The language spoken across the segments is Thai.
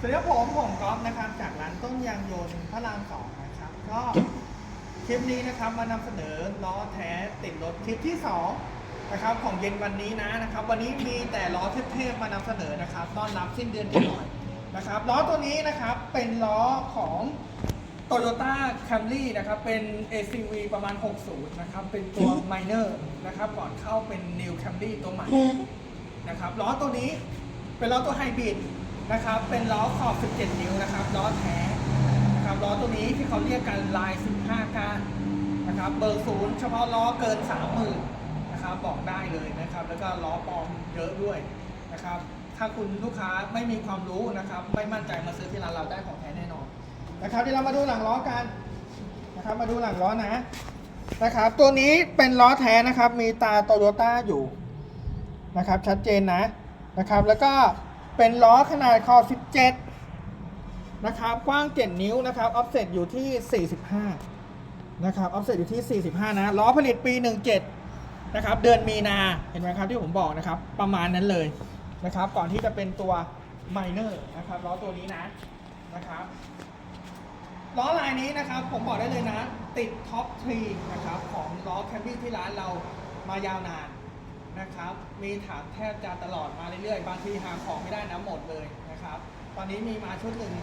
สวัสดีครับผมผมก๊อฟนะครับจากร้านต้นยางยนต์พระรามสองนะครับ ก็คลิปนี้นะครับมานำเสนอล้อแท้ติดรถคลิปที่สองนะครับของเย็นวันนี้นะนะครับ วันนี้มีแต่ล้อเทพๆมานำเสนอนะครับต้อนรับสิ้นเดือนกันหน่อยนะครับล้อตัวนี้นะครับเป็นล้อของ Toyota Camry นะครับเป็น ACV ประมาณ 60 นะครับ เป็นตัว Minor นะครับก่อนเข้าเป็น New Camry ตัวใหม่นะครับล้อตัวนี้เป็นล้อตัวไฮบริด นะครับเป็นล้อขอบ 17 นิ้วนะครับล้อแท้นะครับล้อตัวนี้ที่เขาเรียกกันลาย 15ก้านนะครับเบอร์ศูนย์เฉพาะล้อเกิน 30,000นะครับบอกได้เลยนะครับ แล้วก็ล้อปลอมเยอะด้วยนะครับถ้าคุณลูกค้าไม่มีความรู้นะครับ ไม่มั่นใจมาซื้อที่ร้านเราได้ของแท้แน่นอนนะครับเดี๋ยวเรามาดูหลังล้อกันนะครับมาดูหลังล้อนะนะครับตัวนี้เป็นล้อแท้นะครับ มีตาโตโยต้าอยู่นะครับชัดเจนนะนะครับแล้วก็ เป็นล้อขนาดคอ 17 นะครับ กว้าง 7 นิ้วนะครับ ออฟเซตอยู่ที่ 45 นะครับ ออฟเซตอยู่ที่ 45 นะ ล้อผลิตปี 17 นะครับ เดือนมีนา เห็นไหมครับที่ผมบอกนะครับ ประมาณนั้นเลยนะครับ ก่อนที่จะเป็นตัวไมเนอร์นะครับ ล้อตัวนี้นะ นะครับ ล้อลายนี้นะครับ ผมบอกได้เลยนะ ติดท็อปทรีนะครับ ของล้อแคมปิ้งที่ร้านเรามายาวนาน นะครับ มีถามแทบจะตลอดมาเรื่อยๆ บางทีหาของไม่ได้นะหมดเลยนะครับ ตอนนี้มีมาชุดหนึ่ง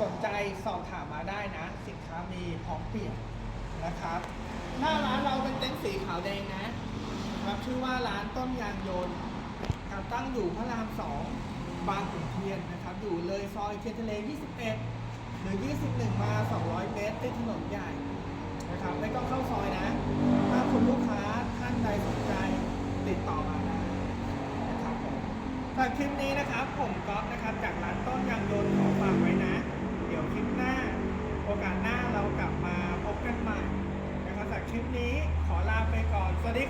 สนใจสอบถามมาได้นะ สินค้ามีพร้อมเปลี่ยนนะครับ หน้าร้านเราเป็นเต็นท์สีขาวแดงนะครับชื่อว่าร้านต้นยางยนต์ครับตั้งอยู่พระรามสองบางขุนเทียนนะครับ อยู่เลยซอยเทียนทะเล 21 หรือ 21 มา 200 เมตรที่ถนนใหญ่นะครับไม่ต้องเข้าซอยนะ สำหรับคลิปนี้นะครับผมก๊อฟนะครับจากร้านต้นยางโยนขอฝากไว้นะ เดี๋ยวคลิปหน้า โอกาสหน้าเรากลับมาพบกันใหม่นะครับจากคลิปนี้ขอลาไปก่อนสวัสดี